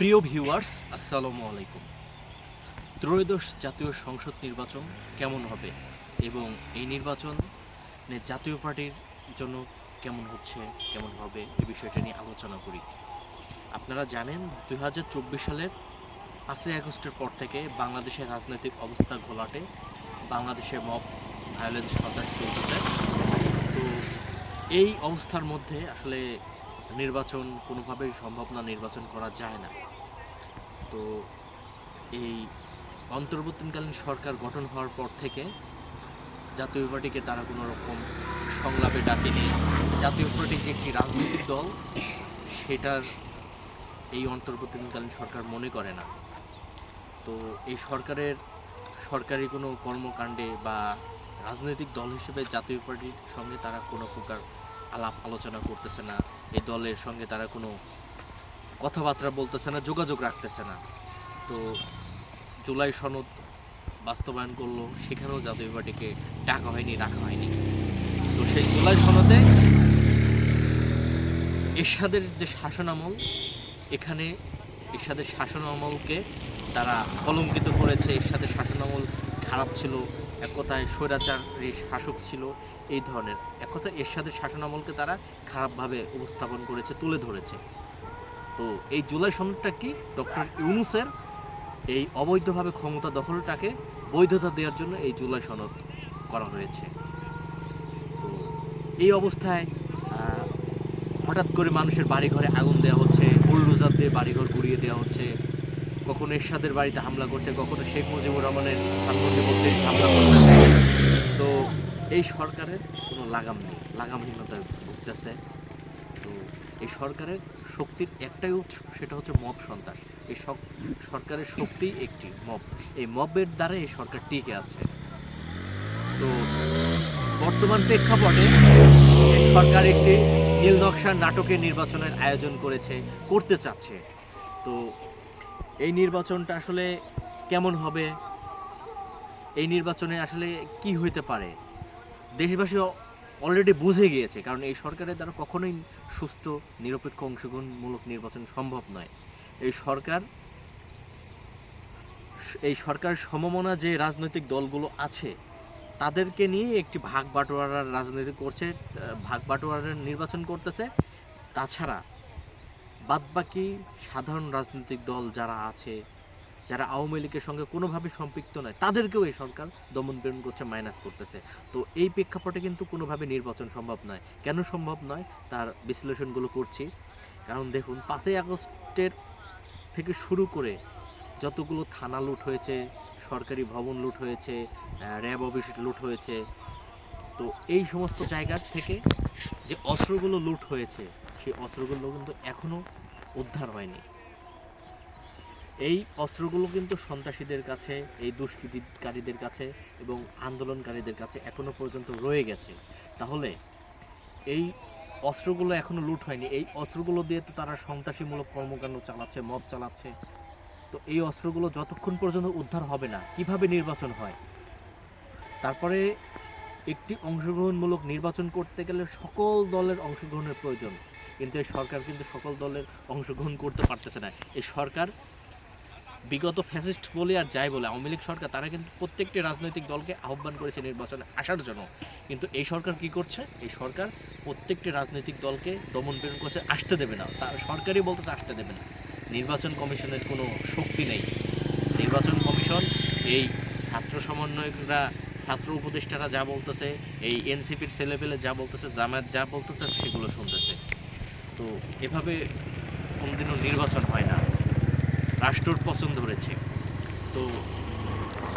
প্রিয় ভিউয়ার্স, আসসালামু আলাইকুম। ত্রয়োদশ জাতীয় সংসদ নির্বাচন কেমন হবে এবং এই নির্বাচনে জাতীয় পার্টির জন্য কেমন হচ্ছে, কেমন হবে এই বিষয়টা নিয়ে আলোচনা করি। আপনারা জানেন, দুই হাজার চব্বিশ সালের পাঁচই আগস্টের পর থেকে বাংলাদেশের রাজনৈতিক অবস্থা ঘোলাটে, বাংলাদেশে মব ভায়োলেন্স সন্ত্রাস চলতেছে। তো এই অবস্থার মধ্যে আসলে নির্বাচন কোনোভাবেই সম্ভব না, নির্বাচন করা যায় না। তো এই অন্তর্বর্তীকালীন সরকার গঠন হওয়ার পর থেকে জাতীয় পার্টিকে তারা কোনো রকম সংলাপে ডাকেনি। জাতীয় পার্টি যে একটি রাজনৈতিক দল, সেটার এই অন্তর্বর্তীকালীন সরকার মনে করে না। তো এই সরকারের সরকারি কোনো কর্মকাণ্ডে বা রাজনৈতিক দল হিসেবে জাতীয় পার্টির সঙ্গে তারা কোনো প্রকার আলাপ আলোচনা করতেছে না। এই দলের সঙ্গে তারা কোনো কথাবার্তা বলতেছে না, যোগাযোগ রাখতেছে না। তো জুলাই সনদ বাস্তবায়ন করল, সেখানেও জাতীয় পার্টিকে ডাকা হয়নি, রাখা হয়নি। তো সেই জুলাই সনদে এরশাদের যে শাসনামল, এখানে এরশাদের শাসনামলকে তারা কলঙ্কিত করেছে, এরশাদের শাসনামল খারাপ ছিল। এক কথায় স্বৈরাচারী শাসক ছিল এই ধরনের। এক কথায় এরশাদের শাসনামলকে তারা খারাপভাবে উপস্থাপন করেছে, তুলে ধরেছে। তো এই জুলাই সনদটা কি? ডক্টর ইউনুসের এই অবৈধভাবে ক্ষমতা দখলটাকে বৈধতা দেওয়ার জন্য এই জুলাই সনদ করা হয়েছে। তো এই অবস্থায় হঠাৎ করে মানুষের বাড়িঘরে আগুন দেওয়া হচ্ছে, বুলডোজার দিয়ে বাড়িঘর গুড়িয়ে দেওয়া হচ্ছে কখনো এরশাদের বাড়িতে হামলা করছে, কখনো শেখ মুজিবুর রহমানের করতে হামলা করতেছে তো এই সরকারের কোনো লাগাম নেই লাগামহীনতায় ভুগতেছে। তো এই সরকারের শক্তির একটাই উৎস, সেটা হচ্ছে মব সন্ত্রাস। এই সরকারের শক্তি একটি মব। এই মবের দ্বারা এই সরকার টিকে আছে। তো বর্তমান প্রেক্ষাপটে সরকার একটি নীল নকশার নাটকের নির্বাচনের আয়োজন করেছে, করতে চাচ্ছে। তো এই নির্বাচনটা আসলে কেমন হবে? এই নির্বাচনে আসলে কি হইতে পারে? দেশবাসী অলরেডি বুঝে গিয়েছে, কারণ এই সরকারের দ্বারা কখনোই সুষ্ঠু নিরপেক্ষ অংশগ্রহণমূলক নির্বাচন সম্ভব নয়। এই সরকার এই সরকার সমমনা যে রাজনৈতিক দলগুলো আছে, তাদেরকে নিয়ে একটি ভাগ বাটোয়ারার রাজনীতি করছে ভাগ বাটোয়ারার নির্বাচন করতেছে। তাছাড়া বাদবাকি সাধারণ রাজনৈতিক দল যারা আছে, যারা আওয়ামী লীগের সঙ্গে কোনোভাবে সম্পৃক্ত নয়, তাদেরকেও এই সরকার দমন পীড়ন করছে মাইনাস করতেছে। তো এই প্রেক্ষাপটে কিন্তু কোনোভাবে নির্বাচন সম্ভব নয়। কেন সম্ভব নয়? তার বিশ্লেষণগুলো করছি। কারণ দেখুন, পাঁচই আগস্টের থেকে শুরু করে যতগুলো থানা লুট হয়েছে, সরকারি ভবন লুট হয়েছে র্যাব অফিস লুট হয়েছে, তো এই সমস্ত জায়গার থেকে যে অস্ত্রগুলো লুট হয়েছে সেই অস্ত্রগুলো কিন্তু এখনও উদ্ধার হয়নি। এই অস্ত্রগুলো কিন্তু সন্ত্রাসীদের কাছে, এই দুষ্কৃতিকারীদের কাছে এবং আন্দোলনকারীদের কাছে এখনও পর্যন্ত রয়ে গেছে। তাহলে এই অস্ত্রগুলো এখনও লুট হয়নি। এই অস্ত্রগুলো দিয়ে তো তারা সন্ত্রাসীমূলক কর্মকাণ্ড চালাচ্ছে মব চালাচ্ছে। তো এই অস্ত্রগুলো যতক্ষণ পর্যন্ত উদ্ধার হবে না, কীভাবে নির্বাচন হয়? তারপরে একটি অংশগ্রহণমূলক নির্বাচন করতে গেলে সকল দলের অংশগ্রহণের প্রয়োজন। কিন্তু এই সরকার কিন্তু সকল দলের অংশগ্রহণ করতে পারতেছে না। এই সরকার বিগত ফ্যাসিস্ট বলে আর যাই বলে, আওয়ামী লীগ সরকার, তারা কিন্তু প্রত্যেকটি রাজনৈতিক দলকে আহ্বান করেছে নির্বাচনে আসার জন্য। কিন্তু এই সরকার কি করছে? এই সরকার প্রত্যেকটি রাজনৈতিক দলকে দমন প্রেরণ করছে, আসতে দেবে না। তা সরকারই বলতেছে, আসতে দেবে না। নির্বাচন কমিশনের কোনো শক্তি নেই। নির্বাচন কমিশন, এই ছাত্র সমন্বয়করা, ছাত্র উপদেষ্টারা যা বলতেছে, এই এনসিপির ছেলেপেলে যা বলতেছে, জামায়াত যা বলতেছে, সেগুলো শুনতেছে। তো এভাবে কোনোদিনও নির্বাচন হয় না। রাষ্ট্রর পছন্দ ধরেছে তো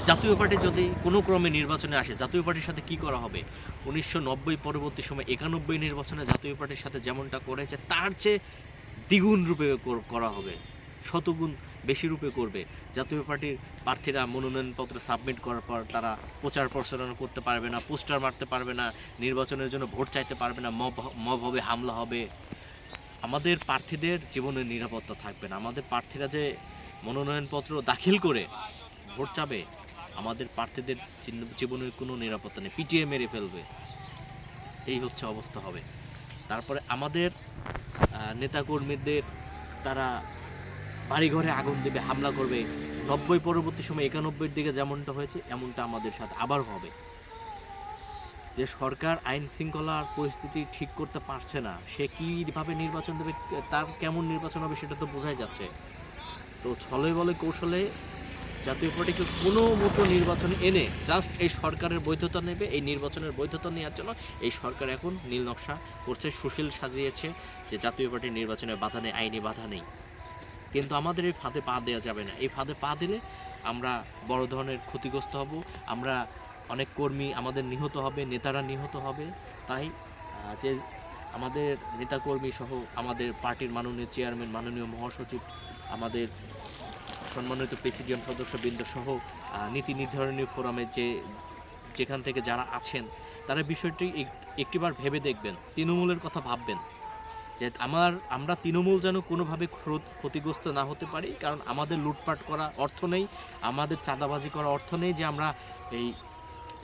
জাতীয় পার্টি যদি কোনো ক্রমে নির্বাচনে আসে, জাতীয় পার্টির সাথে কি করা হবে? উনিশশো নব্বই পরবর্তী সময় একানব্বই নির্বাচনে জাতীয় পার্টির সাথে যেমনটা করেছে, তার চেয়ে দ্বিগুণ রূপে করা হবে। শতগুণ বেশি রূপে করবে। জাতীয় পার্টির প্রার্থীরা মনোনয়নপত্র সাবমিট করার পর তারা প্রচার প্রচারণা করতে পারবে না, পোস্টার মারতে পারবে না, নির্বাচনের জন্য ভোট চাইতে পারবে না, মব মব হবে, হামলা হবে। আমাদের প্রার্থীদের জীবনের নিরাপত্তা থাকবে না। আমাদের প্রার্থীরা যে মনোনয়নপত্র দাখিল করে ভোট চাবে, আমাদের প্রার্থীদের জীবনের কোনো নিরাপত্তা নেই। পিটিএ মেরে ফেলবে। এই হচ্ছে অবস্থা হবে। তারপরে আমাদের নেতাকর্মীদের তারা বাড়িঘরে আগুন দেবে, হামলা করবে। নব্বই পরবর্তী সময় একানব্বইয়ের দিকে যেমনটা হয়েছে, এমনটা আমাদের সাথে আবার হবে। যে সরকার আইন শৃঙ্খলার পরিস্থিতি ঠিক করতে পারছে না, সে কীভাবে নির্বাচন দেবে, তার কেমন নির্বাচন হবে সেটা তো বোঝাই যাচ্ছে। তো ছলে বলে কৌশলে জাতীয় পার্টিকে কোনো মতো নির্বাচন এনে জাস্ট এই সরকারের বৈধতা নেবে, এই নির্বাচনের বৈধতা নেওয়ার জন্য এই সরকার এখন নীল নকশা করছে, সুশীল সাজিয়েছে যে জাতীয় পার্টির নির্বাচনে বাধা নেই, আইনি বাধা নেই। কিন্তু আমাদের এই ফাঁদে পা দেওয়া যাবে না। এই ফাঁদে পা দিলে আমরা বড় ধরনের ক্ষতিগ্রস্ত হব, আমরা অনেক কর্মী আমাদের নিহত হবে, নেতারা নিহত হবে। তাই যে আমাদের নেতাকর্মী সহ আমাদের পার্টির মাননীয় চেয়ারম্যান, মাননীয় মহাসচিব, আমাদের সম্মানিত প্রেসিডিয়াম সদস্যবৃন্দ সহ নীতি নির্ধারণী ফোরামে যে, যেখান থেকে যারা আছেন, তারা বিষয়টি এক- একটিবার ভেবে দেখবেন, তৃণমূলের কথা ভাববেন। যে আমার, আমরা তৃণমূল যেন কোনোভাবে ক্ষতিগ্রস্ত না হতে পারি, কারণ আমাদের লুটপাট করা অর্থ নেই, আমাদের চাঁদাবাজি করা অর্থ নেই যে আমরা এই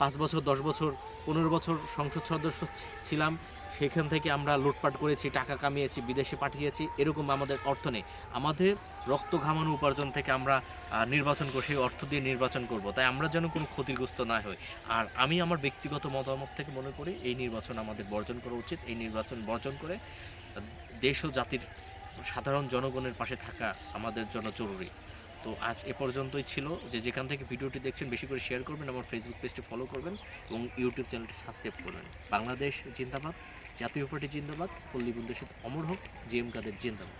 পাঁচ বছর, দশ বছর, পনেরো বছর সংসদ সদস্য ছিলাম। সেখান থেকে আমরা লুটপাট করেছি, টাকা কামিয়েছি, বিদেশে পাঠিয়েছি। এরকম আমাদের অর্থ নেই। আমাদের রক্ত ঘামানো উপার্জন থেকে আমরা নির্বাচন করে সেই অর্থ দিয়ে নির্বাচন করব। তাই আমরা যেন কোনো ক্ষতিগ্রস্ত না হই। আর আমি আমার ব্যক্তিগত মতামত থেকে মনে করি, এই নির্বাচন আমাদের বর্জন করা উচিত। এই নির্বাচন বর্জন করে দেশ ও জাতির সাধারণ জনগণের পাশে থাকা আমাদের জন্য জরুরি। তো আজ এ পর্যন্তই ছিল। যে যেখান থেকে ভিডিওটি দেখছেন, বেশি করে শেয়ার করবেন, আমার ফেসবুক পেজটি ফলো করবেন এবং ইউটিউব চ্যানেলটি সাবস্ক্রাইব করবেন। বাংলাদেশ জিন্দাবাদ, জাতীয় পার্টি জিন্দাবাদ, পল্লী বিদ্যুৎ অমর হোক জি এম কাদের জিন্দাবাদ।